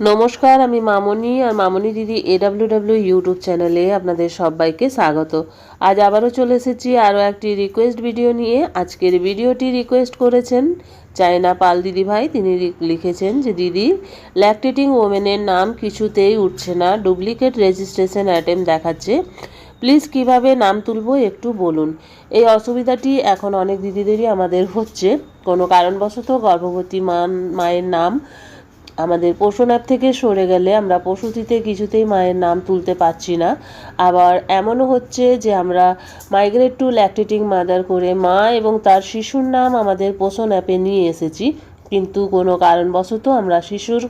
নমস্কার, আমি মামনি আর মামনি দিদি এডাব্লিউ ডাব্লিউ ইউটিউব চ্যানেলে আপনাদের সবাইকে স্বাগত। আজ আবারও চলে এসেছি আরও একটি রিকোয়েস্ট ভিডিও নিয়ে। আজকের ভিডিওটি রিকোয়েস্ট করেছেন চায়না পাল দিদি ভাই। তিনি লিখেছেন যে, দিদি ল্যাকটেটিং ওমেনের নাম কিছুতেই উঠছে না। ডুপ্লিকেট রেজিস্ট্রেশন অ্যাটেম দেখাচ্ছে। প্লিজ কীভাবে নাম তুলবো একটু বলুন। এই অসুবিধাটি এখন অনেক দিদিদেরই আমাদের হচ্ছে। কোনো কারণবশত গর্ভবতী মা মায়ের নাম আমাদের পোষণ অ্যাপ থেকে সরে গেলে আমরা পশুতিতে কিছুতেই মায়ের নাম তুলতে পারছি না। আবার এমনও হচ্ছে যে আমরা মাইগ্রেট টু ল্যাকটেটিং মাদার করে মা এবং তার শিশুর নাম আমাদের পোষণ অ্যাপে নিয়ে এসেছি। কিন্তু কোনো কারণবশত আমরা শিশুর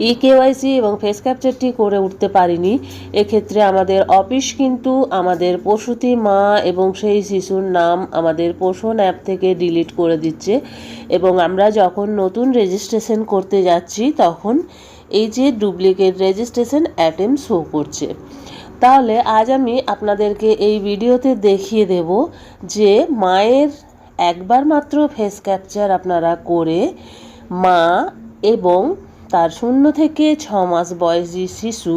ই কেওয়াইসি এবং ফেস ক্যাপচারটি করে উঠতে পারিনি। এক্ষেত্রে আমাদের অফিস কিন্তু আমাদের প্রসূতি মা এবং সেই শিশুর নাম আমাদের পোষণ অ্যাপ থেকে ডিলিট করে দিচ্ছে এবং আমরা যখন নতুন রেজিস্ট্রেশন করতে যাচ্ছি তখন এই যে ডুপ্লিকেট রেজিস্ট্রেশন অ্যাটেম শো করছে। তাহলে আজ আমি আপনাদেরকে এই ভিডিওতে দেখিয়ে দেব যে মায়ের একবার মাত্র ফেস ক্যাপচার আপনারা করে মা এবং তার শূন্য থেকে ছ মাস বয়সী শিশু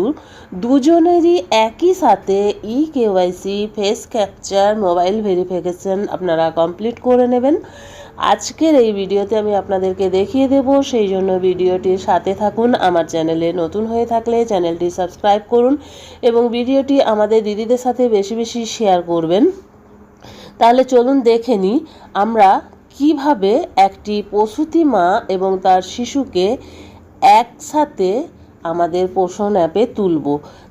দুজনেরই একই সাথে e KYC face capture mobile verification আপনারা কমপ্লিট করে নেবেন। আজকের এই ভিডিওতে আমি আপনাদেরকে দেখিয়ে দেব, সেই জন্য ভিডিওটির সাথে থাকুন, আমার চ্যানেলে নতুন হয়ে থাকলে চ্যানেলটি সাবস্ক্রাইব করুন এবং ভিডিওটি আমাদের দিদিদের সাথে বেশি বেশি শেয়ার করবেন। তাহলে চলুন দেখে নিই আমরা কীভাবে একটি প্রসূতি মা এবং তার শিশুকে একসাথে আমাদের পোষণ অ্যাপে তুলব।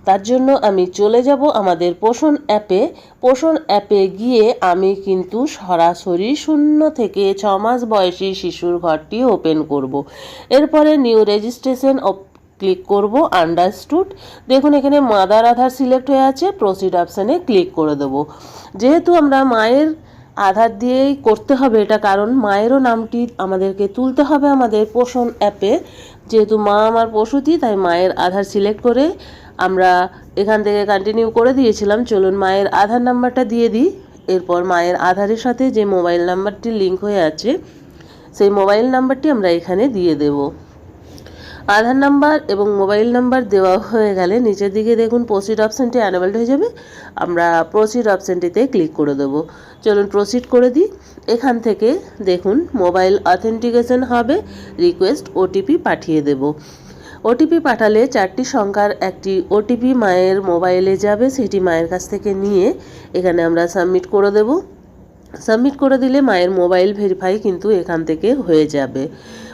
তার জন্য আমি চলে যাব আমাদের পোষণ অ্যাপে। পোষণ অ্যাপে গিয়ে আমি কিন্তু সরাসরি শূন্য থেকে ছ মাস বয়সী শিশুর ঘরটি ওপেন করব। এরপরে নিউ রেজিস্ট্রেশন ক্লিক করব আন্ডারস্টুড দেখুন, এখানে মাদার আধার সিলেক্ট হয়ে আছে প্রসিড অপশানে ক্লিক করে দেবো। যেহেতু আমরা মায়ের আধার দিয়েই করতে হবে এটা, কারণ মায়েরও নামটি আমাদেরকে তুলতে হবে আমাদের পোষণ অ্যাপে। যেহেতু মা আমার পশুতি তাই মায়ের আধার সিলেক্ট করে আমরা এখান থেকে কন্টিনিউ করে দিয়েছিলাম। চলুন মায়ের আধার নাম্বারটা দিয়ে দিই। এরপর মায়ের আধারের সাথে যে মোবাইল নাম্বারটি লিঙ্ক হয়ে আছে, সেই মোবাইল নাম্বারটি আমরা এখানে দিয়ে দেবো। আধার নাম্বার এবং মোবাইল নাম্বার দেওয়া হয়ে গেলে নিচের দিকে দেখুন প্রসিড অপশানটি অ্যানেবেলড হয়ে যাবে। আমরা প্রসিড অপশানটিতে ক্লিক করে দেবো। চলুন প্রসিড করে দিই। এখান থেকে দেখুন মোবাইল অথেন্টিকেশন হবে রিকোয়েস্ট ওটিপি পাঠিয়ে দেব। ওটিপি পাঠালে চারটি সংখ্যার একটি ওটিপি মায়ের মোবাইলে যাবে, সেটি মায়ের কাছ থেকে নিয়ে এখানে আমরা সাবমিট করে দেবো। সাবমিট করে দিলে মায়ের মোবাইল ভেরিফাই কিন্তু এখান থেকে হয়ে যাবে।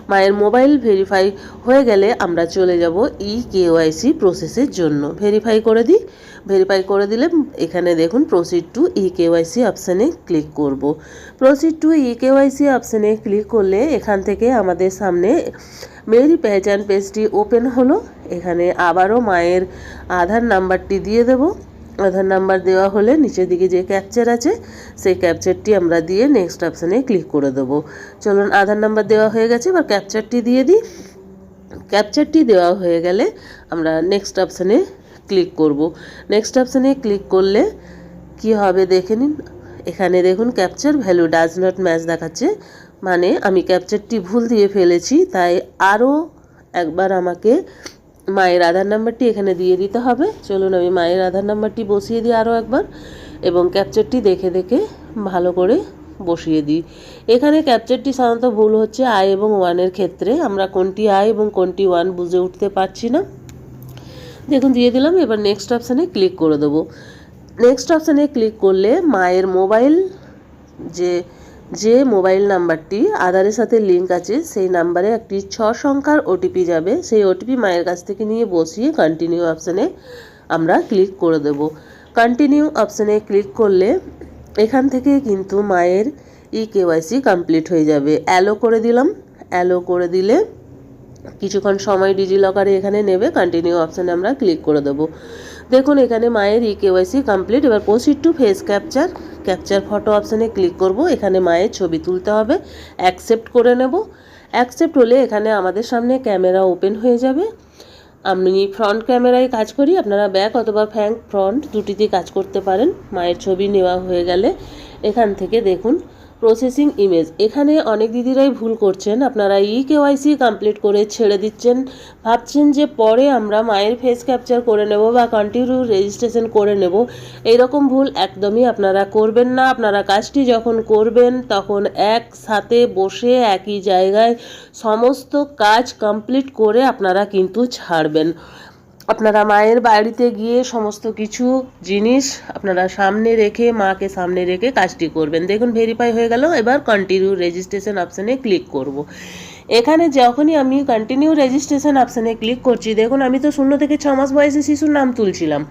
মায়ের মোবাইল ভেরিফাই হয়ে গেলে আমরা চলে যাব ই কেওয়াইসি প্রসেসের জন্য। ভেরিফাই করে দিই। ভেরিফাই করে দিলে এখানে দেখুন প্রসিড টু ই কেওয়াইসি অপশানে ক্লিক করব। প্রসিড টু ই কেওয়াইসি অপশানে ক্লিক করলে এখান থেকে আমাদের সামনে মেরি পেহচান পেজটি ওপেন হলো। এখানে আবারও মায়ের আধার নাম্বারটি দিয়ে দেবো। আধার নাম্বার দেওয়া হলে নিচের দিকে যে ক্যাপচার আছে, সেই ক্যাপচারটি আমরা দিয়ে নেক্সট অপশানে ক্লিক করে দেবো। চলুন, আধার নাম্বার দেওয়া হয়ে গেছে, এবার ক্যাপচারটি দিয়ে দিই। ক্যাপচারটি দেওয়া হয়ে গেলে আমরা নেক্সট অপশানে ক্লিক করব। নেক্সট অপশানে ক্লিক করলে কি হবে দেখে নিন। এখানে দেখুন capture value does not match দেখাচ্ছে। মানে আমি ক্যাপচারটি ভুল দিয়ে ফেলেছি, তাই আরও একবার আমাকে মায়ের আধার নাম্বারটি এখানে দিয়ে দিতে হবে। চলুন আমি মায়ের আধার নাম্বারটি বসিয়ে দিই আরও একবার এবং ক্যাপচারটি দেখে দেখে ভালো করে বসিয়ে দিই। এখানে ক্যাপচারটি সাধারণত ভুল হচ্ছে আই এবং ওয়ানের ক্ষেত্রে। আমরা কোনটি আই এবং কোনটি ওয়ান বুঝে উঠতে পারছি না। দেখুন, দিয়ে দিলাম। এবার নেক্সট অপশানে ক্লিক করে দেবো। নেক্সট অপশানে ক্লিক করলে মায়ের মোবাইল যে যে মোবাইল নাম্বারটি আধারের সাথে লিঙ্ক আছে, সেই নাম্বারে একটি ছ সংখ্যার ওটিপি যাবে। সেই ওটিপি মায়ের কাছ থেকে নিয়ে বসিয়ে কন্টিনিউ অপশানে আমরা ক্লিক করে দেব। কন্টিনিউ অপশানে ক্লিক করলে এখান থেকে কিন্তু মায়ের ই কেওয়াইসি কমপ্লিট হয়ে যাবে। অ্যালো করে দিলাম। অ্যালো করে দিলে কিছুক্ষণ সময় ডিজিলকারে এখানে নেবে কন্টিনিউ অপশানে আমরা ক্লিক করে দেবো। দেখুন, এখানে মায়ের ই কেওয়াইসি কমপ্লিট এবার proceed to face capture capture photo অপশানে ক্লিক করব। এখানে মায়ের ছবি তুলতে হবে। অ্যাকসেপ্ট করে নেব। অ্যাকসেপ্ট হলে এখানে আমাদের সামনে ক্যামেরা ওপেন হয়ে যাবে। আমি ফ্রন্ট ক্যামেরায় কাজ করি। আপনারা ব্যাক অথবা ফ্যাঙ্ক ফ্রন্ট দুটিতে কাজ করতে পারেন। মায়ের ছবি নেওয়া হয়ে গেলে এখান থেকে দেখুন। প্রসেসিং ইমেজ এখানে অনেক দিদিরাই ভুল করছেন। আপনারা ই কেওয়াইসি কমপ্লিট করে ছেড়ে দিচ্ছেন। ভাবছেন যে পরে আমরা মায়ের ফেস ক্যাপচার করে নেব বা কন্টিনিউ রেজিস্ট্রেশন করে নেব। এইরকম ভুল একদমই আপনারা করবেন না। আপনারা কাজটি যখন করবেন, তখন একসাথে বসে একই জায়গায় সমস্ত কাজ কমপ্লিট করে আপনারা কিন্তু ছাড়বেন। আপনারা মায়ের বাড়িতে গিয়ে সমস্ত কিছু জিনিস আপনারা সামনে রেখে, মাকে সামনে রেখে কাজটি করবেন। দেখুন ভেরিফাই হয়ে গেল। এবার কন্টিনিউ রেজিস্ট্রেশন অপশানে ক্লিক করব। এখানে যখনই আমি কন্টিনিউ রেজিস্ট্রেশন অপশানে ক্লিক করছি, দেখুন, আমি তো শূন্য থেকে ছ মাস বয়সে শিশুর নাম তুলছিলাম।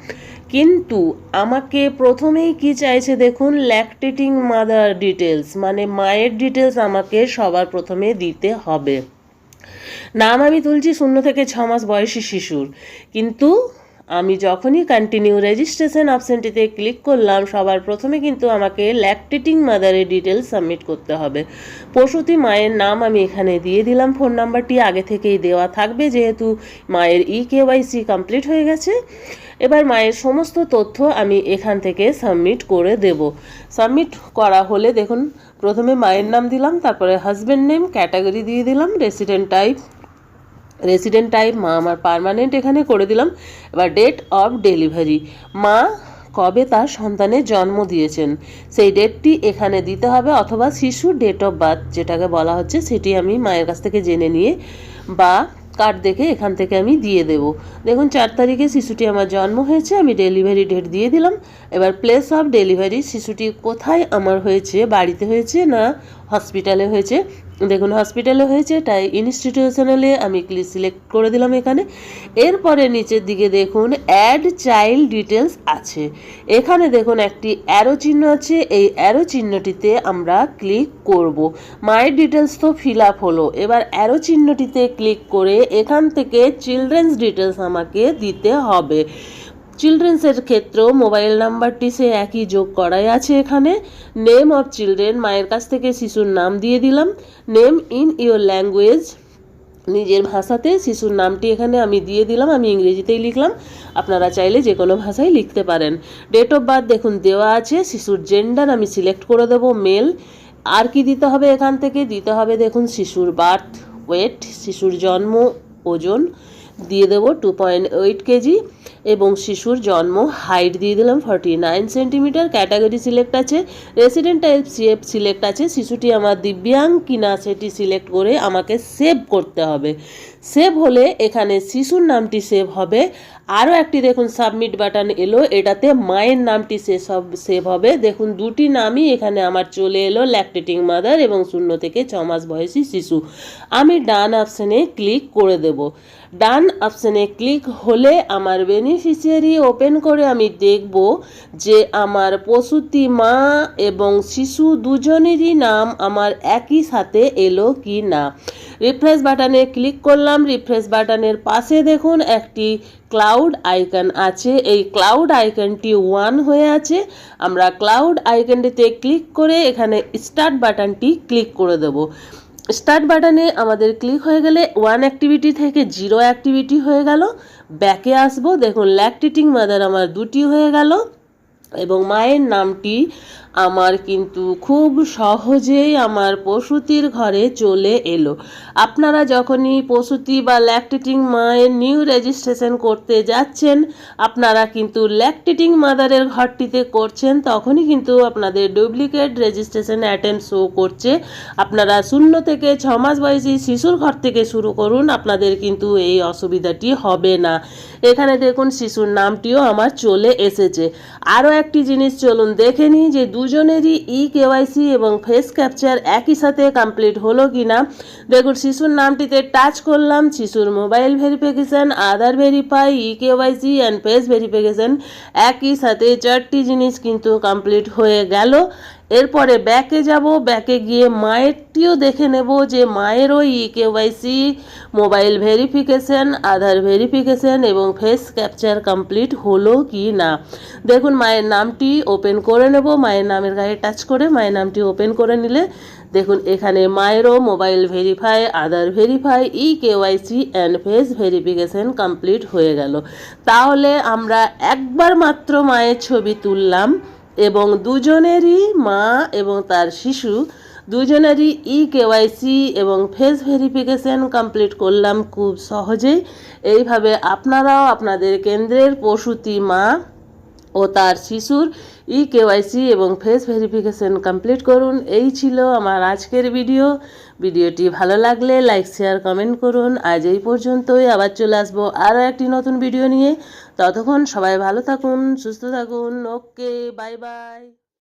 কিন্তু আমাকে প্রথমেই কি চাইছে দেখুন ল্যাকটেটিং মাদার ডিটেলস মানে মায়ের ডিটেলস আমাকে সবার প্রথমে দিতে হবে। নাম আমি তুলছি শূন্য থেকে ছ মাস বয়সী শিশুর। কিন্তু আমি যখনই কন্টিনিউ রেজিস্ট্রেশন অপশানটিতে ক্লিক করলাম, সবার প্রথমে কিন্তু আমাকে ল্যাকটেটিং মাদারের ডিটেলস সাবমিট করতে হবে। প্রসূতি মায়ের নাম আমি এখানে দিয়ে দিলাম ফোন নাম্বারটি আগে থেকেই দেওয়া থাকবে যেহেতু মায়ের ই কেওয়াইসি কমপ্লিট হয়ে গেছে। এবার মায়ের সমস্ত তথ্য আমি এখান থেকে সাবমিট করে দেব। সাবমিট করা হলে দেখুন, প্রথমে মায়ের নাম দিলাম, তারপরে হাজব্যান্ড নেম ক্যাটাগরি দিয়ে দিলাম রেসিডেন্ট টাইপ রেসিডেন্ট টাইপ মা আমার পার্মানেন্ট এখানে করে দিলাম। এবার ডেট অফ ডেলিভারি মা কবে তার সন্তানের জন্ম দিয়েছেন? সেই ডেটটি এখানে দিতে হবে অথবা শিশুর ডেট অফ বার্থ যেটাকে বলা হচ্ছে, সেটি আমি মায়ের কাছ থেকে জেনে নিয়ে বা কার্ড দেখে এখান থেকে আমি দিয়ে দেব। দেখুন, চার তারিখে শিশুটি আমার জন্ম হয়েছে, আমি ডেলিভারি ডেট দিয়ে দিলাম। এবার প্লেস অফ ডেলিভারি শিশুটি কোথায় আমার হয়েছে, বাড়িতে হয়েছে না হসপিটালে হয়েছে দেখুন হসপিটালে হয়েছে, তাই ইনস্টিটিউশনালে আমি ক্লিক সিলেক্ট করে দিলাম এখানে। এরপরে নিচের দিকে দেখুন অ্যাড চাইল্ড ডিটেলস আছে। এখানে দেখুন, একটি অ্যারো চিহ্ন আছে, এই অ্যারো চিহ্নটিতে আমরা ক্লিক করব। মায়ের ডিটেলস তো ফিল আপ হলো। এবার অ্যারো চিহ্নটিতে ক্লিক করে এখান থেকে চিলড্রেন্স ডিটেলস আমাকে দিতে হবে। চিলড্রেন্সের ক্ষেত্রেও মোবাইল নাম্বারটি সে একই যোগ করাই আছে এখানে। নেম অফ চিলড্রেন, মায়ের কাছ থেকে শিশুর নাম দিয়ে দিলাম। নেম ইন ইওর ল্যাঙ্গুয়েজ, নিজের ভাষাতে শিশুর নামটি এখানে আমি দিয়ে দিলাম, আমি ইংরেজিতেই লিখলাম। আপনারা চাইলে যে কোনো ভাষায় লিখতে পারেন। ডেট অফ বার্থ দেখুন, দেওয়া আছে। শিশুর জেন্ডার আমি সিলেক্ট করে দেব মেল আর কি দিতে হবে এখান থেকে? দিতে হবে দেখুন, শিশুর বার্থ ওয়েট শিশুর জন্ম, ওজন। দিয়ে দেবো টু পয়েন্ট এইট কেজি এবং শিশুর জন্ম হাইট দিয়ে দিলাম forty nine centimetre category select আছে রেসিডেন্ট টাইপ সিএফ সিলেক্ট আছে, শিশুটি আমার দিব্যাং কিনা সেটি সিলেক্ট করে আমাকে সেভ করতে হবে। সেভ হলে এখানে শিশুর নামটি সেভ হবে। আরও একটি দেখুন সাবমিট বাটন এলো, এটাতে মায়ের নামটি সে সব সেভ হবে। দেখুন, দুটি নামই এখানে আমার চলে এলো ল্যাকটেটিং মাদার এবং শূন্য থেকে ছ মাস বয়সী শিশু। আমি ডান অপশানে ক্লিক করে দেব। ডান অপশানে ক্লিক হলে আমার বেনিফিশিয়ারি ওপেন করে আমি দেখব যে আমার প্রসূতি মা এবং শিশু দুজনেরই নাম আমার একই সাথে এলো কি না রিফ্রেশ বাটনে ক্লিক করলাম রিফ্রেশ বাটনের পাশে দেখুন, একটি ক্লাউড আইকন আছে। এই ক্লাউড আইকনটি ওয়ান হয়ে আছে। আমরা ক্লাউড আইকনটিতে ক্লিক করে এখানে স্টার্ট বাটনটি ক্লিক করে দেব। স্টার্ট বাটনে আমাদের ক্লিক হয়ে গেলে ওয়ান অ্যাক্টিভিটি থেকে জিরো অ্যাক্টিভিটি হয়ে গেল। ব্যাকে আসব, দেখুন, ল্যাকটিটিং মাদার আমার দুটি হয়ে গেল এবং মায়ের নামটি আমার কিন্তু খুব সহজেই আমার প্রসূতির ঘরে চলে এলো। আপনারা যখনই প্রসূতি বা ল্যাকটেটিং মায়ের নিউ রেজিস্ট্রেশন করতে যাচ্ছেন, আপনারা কিন্তু ল্যাকটেটিং মাদারের ঘরটিতে করছেন, তখনই কিন্তু আপনাদের ডুপ্লিকেট রেজিস্ট্রেশন অ্যাটেম্প শো করছে। আপনারা শূন্য থেকে ছ মাস বয়সী শিশুর ঘর থেকে শুরু করুন, আপনাদের কিন্তু এই অসুবিধাটি হবে না। এখানে দেখুন শিশুর নামটিও আমার চলে এসেছে। আরও একটি জিনিস চলুন দেখে নিই যে দুজনেরই ই কেওয়াইসি এবং ফেস ক্যাপচার একই সাথে কমপ্লিট হলো কি না দেখুন, শিশুর নামটিতে টাচ করলাম, শিশুর mobile verification, Aadhaar verify e KYC and face verification একই সাথে চারটি জিনিস কিন্তু কমপ্লিট হয়ে গেল। এরপরে ব্যাকে যাব, ব্যাকে গিয়ে মায়েরটিও দেখে নেব যে মায়েরও e KYC mobile verification, Aadhaar verification এবং ফেস ক্যাপচার কমপ্লিট হলো কি না। দেখুন, মায়ের নামটি ওপেন করে নেব। মায়ের নামের গায়ে টাচ করে মায়ের নামটি ওপেন করে নিলে দেখুন, এখানে মায়েরও mobile verify, Aadhaar verify e KYC and face verification complete হয়ে গেল। তাহলে আমরা একবার মাত্র মায়ের ছবি তুললাম এবং দুজনেরই মা এবং তার শিশু দুজনেরই ই কেওয়াইসি এবং ফেস ভেরিফিকেশন কমপ্লিট করলাম খুব সহজেই এইভাবে আপনারাও আপনাদের কেন্দ্রের প্রসূতি মা ও তার শিশুর ই কেওয়াইসি এবং ফেস ভেরিফিকেশন কমপ্লিট করুন। এই ছিল আমার আজকের ভিডিও। ভিডিওটি ভালো লাগলে লাইক শেয়ার কমেন্ট করুন। আজ এই পর্যন্তই। আবার চলে আসব আরও একটি নতুন ভিডিও নিয়ে। ততক্ষণ সবাই ভালো থাকুন, সুস্থ থাকুন। Okay bye bye